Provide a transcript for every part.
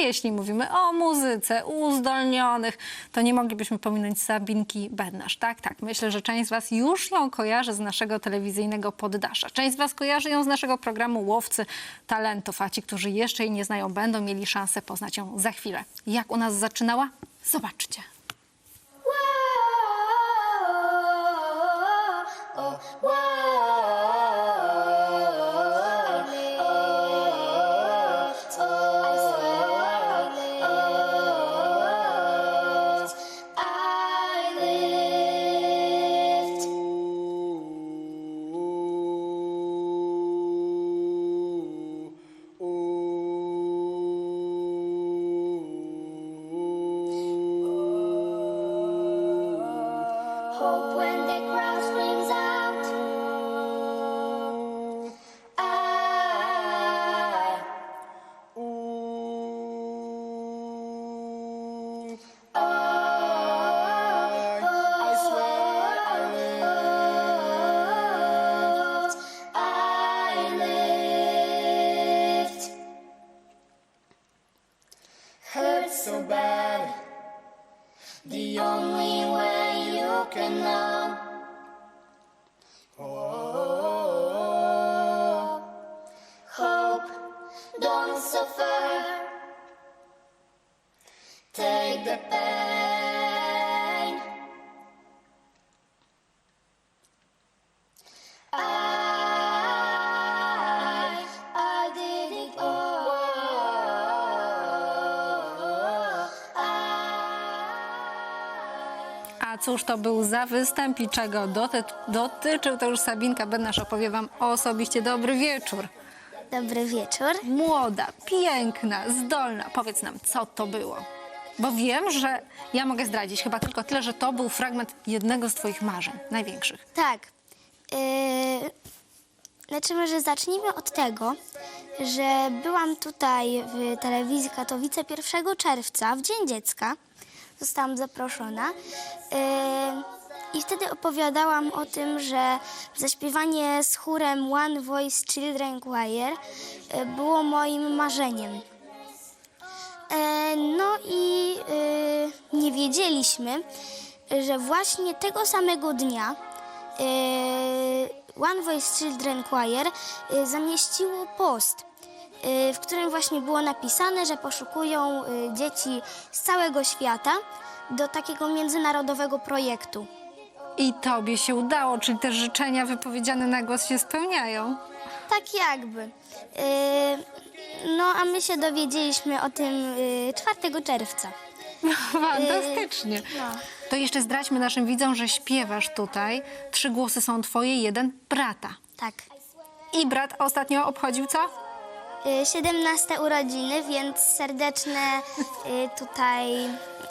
Jeśli mówimy o muzyce uzdolnionych, to nie moglibyśmy pominąć Sabinki Bednarz. Tak, tak. Myślę, że część z Was już ją kojarzy z naszego telewizyjnego poddasza. Część z Was kojarzy ją z naszego programu Łowcy Talentów, a ci, którzy jeszcze jej nie znają, będą mieli szansę poznać ją za chwilę. Jak u nas zaczynała? Zobaczcie. Only way you can know. Cóż to był za występ i czego doty dotyczył, to już Sabinka Bednarz opowie Wam osobiście. Dobry wieczór. Dobry wieczór. Młoda, piękna, zdolna. Powiedz nam, co to było? Bo wiem, że ja mogę zdradzić chyba tylko tyle, że to był fragment jednego z Twoich marzeń, największych. Tak. Yy, znaczy może zacznijmy od tego, że byłam tutaj w telewizji Katowice 1 czerwca, w Dzień Dziecka. Zostałam zaproszona. Yy, I wtedy opowiadałam o tym, że zaśpiewanie z chórem One Voice Children Choir yy, było moim marzeniem. E, No i nie wiedzieliśmy, że właśnie tego samego dnia One Voice Children Choir zamieściło post, w którym właśnie było napisane, że poszukują e, dzieci z całego świata do takiego międzynarodowego projektu. I Tobie się udało, czyli te życzenia wypowiedziane na głos się spełniają. Tak jakby. E, No a my się dowiedzieliśmy o tym e, 4 czerwca. Fantastycznie. No. To jeszcze zdradźmy naszym widzom, że śpiewasz tutaj. Trzy głosy są Twoje, jeden brata. Tak. I brat ostatnio obchodził co? Y, 17 urodziny, więc serdeczne y, tutaj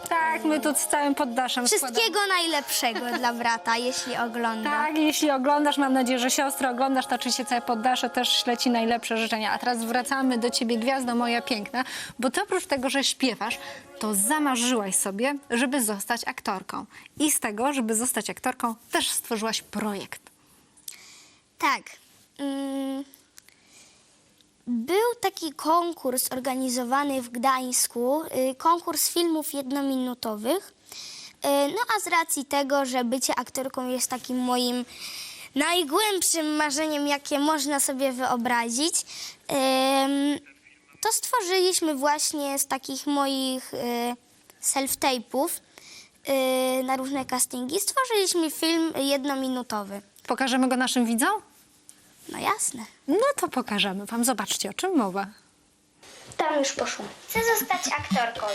Tak, my tu z całym poddaszem składamy. wszystkiego najlepszego dla brata, jeśli ogląda. Tak, jeśli oglądasz, mam nadzieję, że siostro oglądasz, to oczywiście całe poddasze też śleci najlepsze życzenia. A teraz wracamy do ciebie, gwiazdo moja piękna, bo ty oprócz tego, że śpiewasz, to zamarzyłaś sobie, żeby zostać aktorką. I z tego, żeby zostać aktorką, też stworzyłaś projekt. Tak. Mm, Był taki konkurs organizowany w Gdańsku, y, konkurs filmów jednominutowych. Y, No a z racji tego, że bycie aktorką jest takim moim najgłębszym marzeniem, jakie można sobie wyobrazić, to stworzyliśmy właśnie z takich moich y, self-tape'ów na różne castingi, stworzyliśmy film jednominutowy. Pokażemy go naszym widzom? No jasne. No to pokażemy wam. Zobaczcie, o czym mowa. Tam już poszło. Chcę zostać aktorką.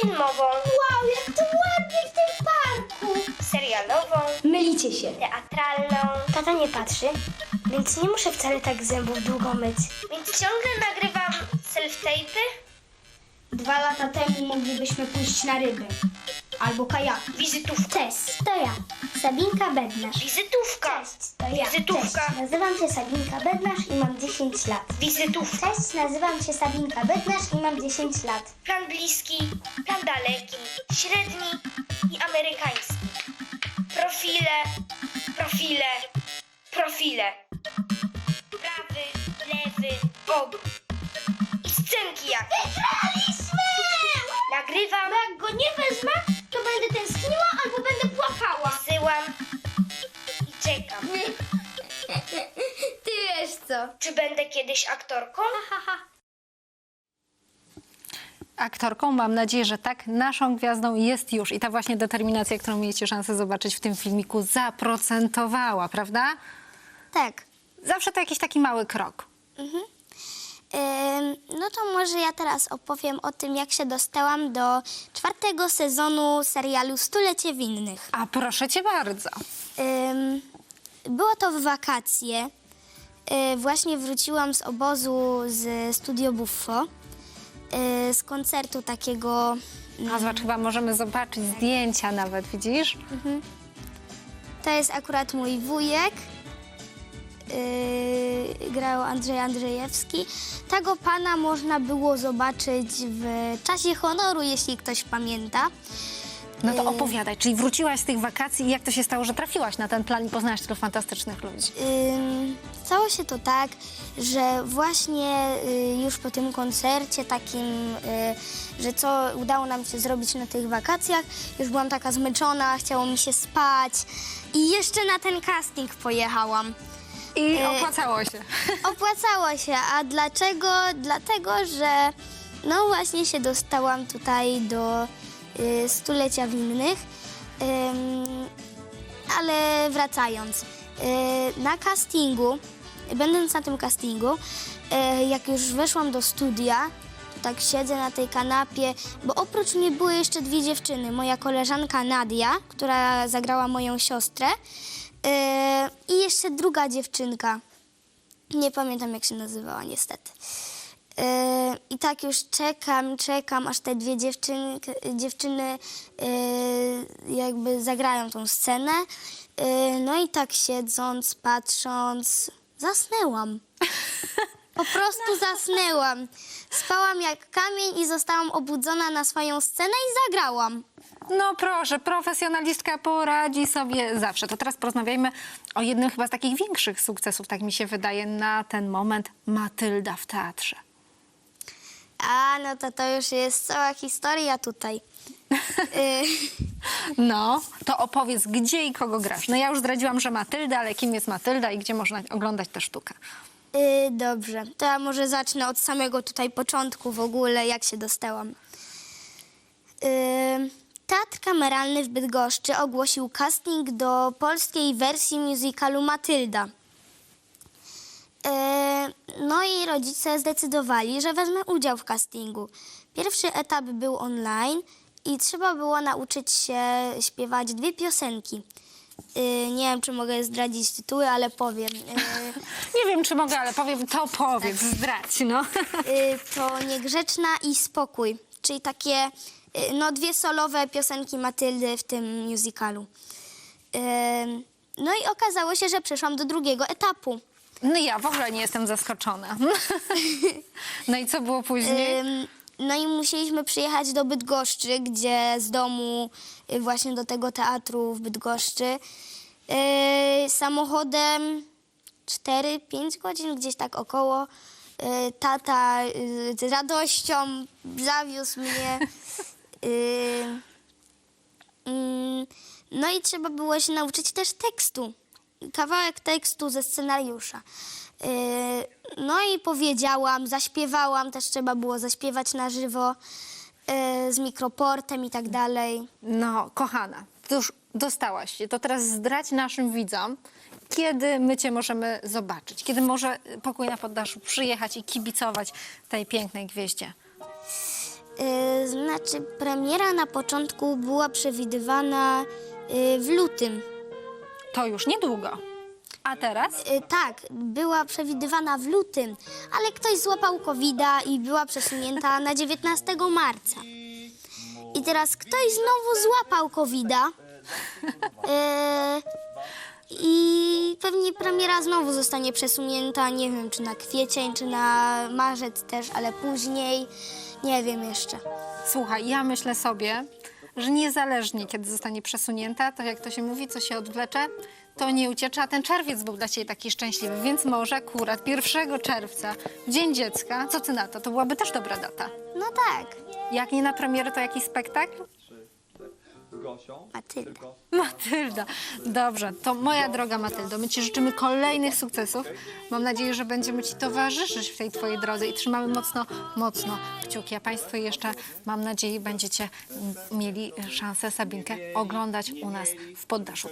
Filmową. Wow, jak to ładnie w tym parku. Serialową. Mylicie się. Teatralną. Tata nie patrzy, więc nie muszę wcale tak zębów długo myć. Więc ciągle nagrywam self-tape'y? Dwa lata temu moglibyśmy pójść na ryby. Albo kajak. Wizytówka. Cześć, to ja, Sabinka Bednarz. Wizytówka. Cześć, to ja. Wizytówka. Cześć, nazywam się Sabinka Bednarz i mam 10 lat. Wizytówka. Cześć, nazywam się Sabinka Bednarz i mam 10 lat. Plan bliski, plan daleki, średni i amerykański. Profile, profile, profile. Prawy, lewy, obrót. I Scenki jakieś. Wygraliśmy! Nagrywam. Jak go nie wezmę, będę tęskniła albo będę płakała. Wysyłam. I czekam. Ty wiesz co? Czy będę kiedyś aktorką? Aktorką mam nadzieję, że tak. Naszą gwiazdą jest już i ta właśnie determinacja, którą mieliście szansę zobaczyć w tym filmiku, zaprocentowała, prawda? Tak. Zawsze to jakiś taki mały krok. Ym, No to może ja teraz opowiem o tym, jak się dostałam do czwartego sezonu serialu Stulecie Winnych. A proszę cię bardzo. Ym, Było to w wakacje. Y, Właśnie wróciłam z obozu z Studio Buffo, y, z koncertu takiego. A zobacz, chyba możemy zobaczyć zdjęcia nawet, widzisz? To jest akurat mój wujek. Yy, grał Andrzej Andrzejewski. Tego pana można było zobaczyć w czasie honoru, jeśli ktoś pamięta. No to Yy. opowiadaj, czyli wróciłaś z tych wakacji i jak to się stało, że trafiłaś na ten plan i poznałaś tylu fantastycznych ludzi? Ym, Stało się to tak, że właśnie y, już po tym koncercie takim, y, że co udało nam się zrobić na tych wakacjach, już byłam taka zmęczona, chciało mi się spać i jeszcze na ten casting pojechałam. I Yy. opłacało się. Opłacało się, a dlaczego? Dlatego, że no właśnie się dostałam tutaj do y, stulecia winnych. Ym, ale wracając, y, na castingu, będąc na tym castingu, y, jak już weszłam do studia, to tak siedzę na tej kanapie, bo oprócz mnie były jeszcze dwie dziewczyny. Moja koleżanka Nadia, która zagrała moją siostrę y, i jeszcze druga dziewczynka. Nie pamiętam, jak się nazywała, niestety. Yy, I tak już czekam, czekam, aż te dwie dziewczyny, dziewczyny jakby zagrają tą scenę. Yy, no i tak siedząc, patrząc, zasnęłam. Po prostu zasnęłam. Spałam jak kamień i zostałam obudzona na swoją scenę i zagrałam. No proszę, profesjonalistka poradzi sobie zawsze. To teraz porozmawiajmy o jednym chyba z takich większych sukcesów, tak mi się wydaje, na ten moment. Matylda w teatrze. A, no to to już jest cała historia tutaj. Yy, No, to opowiedz, gdzie i kogo grasz. No ja już zdradziłam, że Matylda, ale kim jest Matylda i gdzie można oglądać tę sztukę? Yy, dobrze, to ja może zacznę od samego tutaj początku w ogóle, jak się dostałam. Yy, Teatr Kameralny w Bydgoszczy ogłosił casting do polskiej wersji musicalu Matylda. Yy, No i rodzice zdecydowali, że wezmę udział w castingu. Pierwszy etap był online i trzeba było nauczyć się śpiewać dwie piosenki. Yy, Nie wiem, czy mogę zdradzić tytuły, ale powiem. Yy, Nie wiem, czy mogę, ale powiem, to powiedz, zdradź, no. Y, to Niegrzeczna i Spokój, czyli takie y, no, dwie solowe piosenki Matyldy w tym musicalu. No i okazało się, że przeszłam do drugiego etapu. No ja w ogóle nie jestem zaskoczona. No i co było później? No i musieliśmy przyjechać do Bydgoszczy, gdzie z domu y, właśnie do tego teatru w Bydgoszczy y, samochodem 4-5 godzin, gdzieś tak około. Y, Tata y, z radością zawiózł mnie. Y, mm, No i trzeba było się nauczyć też tekstu. Kawałek tekstu ze scenariusza. Yy, No i powiedziałam, zaśpiewałam, też trzeba było zaśpiewać na żywo yy, z mikroportem i tak dalej. No, kochana, to już dostałaś się. To teraz zdradź naszym widzom, kiedy my cię możemy zobaczyć. Kiedy może pokój na poddaszu przyjechać i kibicować tej pięknej gwieździe. Yy, Znaczy, premiera na początku była przewidywana yy, w lutym. To już niedługo. A teraz? Yy, Tak, była przewidywana w lutym, ale ktoś złapał covid i była przesunięta na 19 marca. I teraz ktoś znowu złapał covid i pewnie premiera znowu zostanie przesunięta, nie wiem czy na kwiecień, czy na marzec też, ale później, nie wiem jeszcze. Słuchaj, ja myślę sobie, że niezależnie kiedy zostanie przesunięta, to jak to się mówi, co się odwlecze, to nie uciecze, a ten czerwiec był dla ciebie taki szczęśliwy, więc może akurat 1 czerwca, Dzień Dziecka, co ty na to? To byłaby też dobra data. No tak, Jak nie na premierę, to jakiś spektakl? Gosią. Matylda. Tylko Matylda. Dobrze, to moja droga Matyldo, my Ci życzymy kolejnych sukcesów. Mam nadzieję, że będziemy Ci towarzyszyć w tej Twojej drodze i trzymamy mocno, mocno kciuki. A Państwo jeszcze, mam nadzieję, będziecie mieli szansę Sabinkę oglądać u nas w poddaszu.